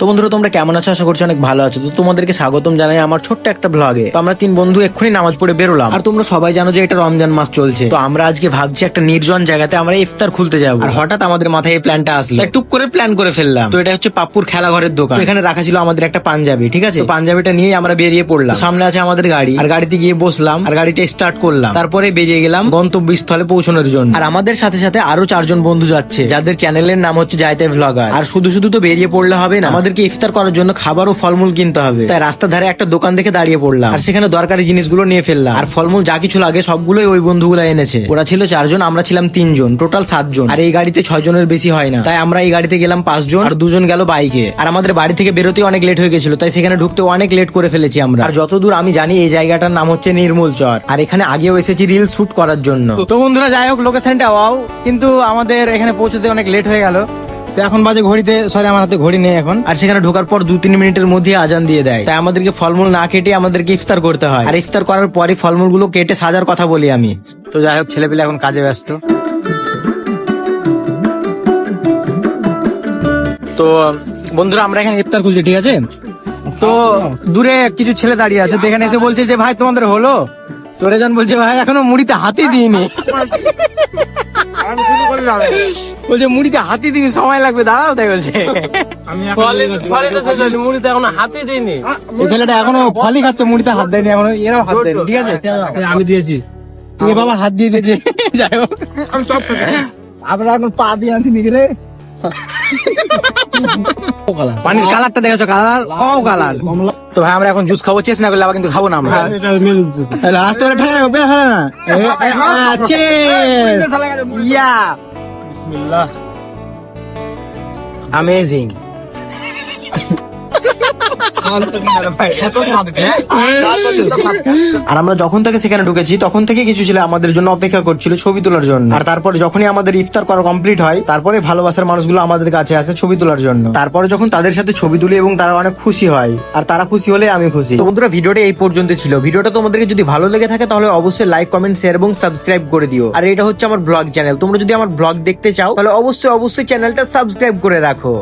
তো বন্ধুরা, তোমরা কেমন আছো? আশা করছি অনেক ভালো আছো। তো তোমাদেরকে স্বাগতম জানাই আমার ছোট্ট একটা ব্লগে তো আমরা তিন বন্ধু এক্ষুনি নামাজ পড়ে বেরোলাম। আর তোমরা সবাই জানো যে এটা রমজান মাস চলছে। তো আমরা আজকে ভাবছি একটা নির্জন জায়গাতে আমরা ইফতার খুলতে যাব। আর হঠাৎ আমাদের মাথায় এই প্ল্যানটা আসলো। টুক করে প্ল্যান করে ফেললাম। তো এটা হচ্ছে পাপ্পুর খেলা ঘরের দোকান এখানে রাখা ছিল আমাদের একটা পাঞ্জাবি, ঠিক আছে? পাঞ্জাবিটা নিয়ে আমরা বেরিয়ে পড়লাম। সামনে আছে আমাদের গাড়ি। আর গাড়িতে গিয়ে বসলাম। আর গাড়িটা স্টার্ট করলাম। তারপরে বেরিয়ে গেলাম গন্তব্যস্থলে পৌঁছানোর জন্য। আর আমাদের সাথে সাথে আরও চারজন বন্ধু যাচ্ছে। যাদের চ্যানেলের নাম হচ্ছে জায়তে ভ্লগার আর শুধু শুধু তো বেরিয়ে পড়লে হবে না। আমাদেরকে ইফতার করার জন্য খাবার ও ফলমূল কিনতে হবে। তাই রাস্তার ধারে একটা দোকান দেখে দাঁড়িয়ে পড়লাম। আর সেখানে দরকারি জিনিসগুলো নিয়ে ফেললাম। আর ফলমূল যা কিছু লাগে সবগুলোই ওই বন্ধুগুলো এনেছে। ওরা ছিল চারজন আমরা ছিলাম তিনজন টোটাল সাতজন। আর এই গাড়িতে ছয় জনের বেশি হয় না। তাই আমরা এই গাড়িতে গেলাম পাঁচজন আর দুজন গেল বাইকে। আর আমাদের বাড়ি থেকে বেরোতে অনেক লেট হয়ে গেছিল তাই সেখানে ঢুকতে অনেক লেট করে ফেলেছি আমরা। আর যতদূর আমি জানি এই জায়গাটার নাম হচ্ছে নির্মূল চর। আর এখানে আগেও এসেছি রিল শুট করার জন্য। তো বন্ধুরা যাই হোক লোকেশনটা ওয়াও কিন্তু আমাদের এখানে পৌঁছতে অনেক লেট হয়ে গেল। তো এখন বাজে ঘড়িতে সরি আমার হাতে ঘড়ি নেই এখন। আর সেখানে ঢোকার পর দু তিন মিনিটের মধ্যে আজান দিয়ে দেয়। তাই আমাদেরকে ফলমূল না কেটে আমাদেরকে ইফতার করতে হয়। আর ইফতার করার পরে ফলমূলগুলো কেটে সাজার কথা বলি আমি। তো যাই হোক ছেলে পেলে এখন কাজে ব্যস্ত। তো, বন্ধুরা, আমরা এখানে ইফতার খুলছি, ঠিক আছে? তো দূরে কিছু ছেলে দাঁড়িয়ে আছে। তো এখানে এসে বলছে যে, ভাই, তোমাদের হলো? তো রেজন বলছে, ভাই, এখনও মুড়িতে হাতি দিইনি। বলছে মুড়িতে হাতি দিইনি সময় লাগবে দাঁড়াও তাই বলছে। মুড়িতে এখন হাতে দিইনি। ছেলেটা এখনও ফলই খাচ্ছে মুড়িতে হাত দেয়নি এখনও এরাও হাত দেয়নি ঠিক আছে? আমি দিয়েছি। এ বাবা হাত দিয়ে দিয়েছে যাই হোক। আমরা এখন পা দিয়ে আনছি নিজে রে। পানির কালারটা দেখেছ কালার? ও কালার। তো ভাই আমরা এখন জুস খাব চেস চেষ্টা করলে আবার কিন্তু খাব না আমরা। ফেলে ফেলে ফেলে না। ইয়া। অ্যামেজিং আর আমরা যখন থেকে সেখানে ঢুকেছি, তখন থেকে কিছু ছেলে আমাদের জন্য অপেক্ষা করছিল ছবি তোলার জন্য। আর তারপরে যখনই আমাদের ইফতার করা কমপ্লিট হয়, তারপরে ভালোবাসার মানুষগুলো আমাদের কাছে আসে ছবি তোলার জন্য। তারপরে যখন তাদের সাথে ছবি তুলি এবং তারা অনেক খুশি হয়, আর তারা খুশি হলে আমি খুশি। বন্ধুরা, ভিডিওটা এই পর্যন্ত ছিল। ভিডিওটা তোমাদেরকে যদি ভালো লেগে থাকে, তাহলে অবশ্যই লাইক কমেন্ট শেয়ার এবং সাবস্ক্রাইব করে দিও। আর এটা হচ্ছে আমার ব্লগ চ্যানেল তোমরা যদি আমার ব্লগ দেখতে চাও, তাহলে অবশ্যই অবশ্যই চ্যানেলটা সাবস্ক্রাইব করে রাখো।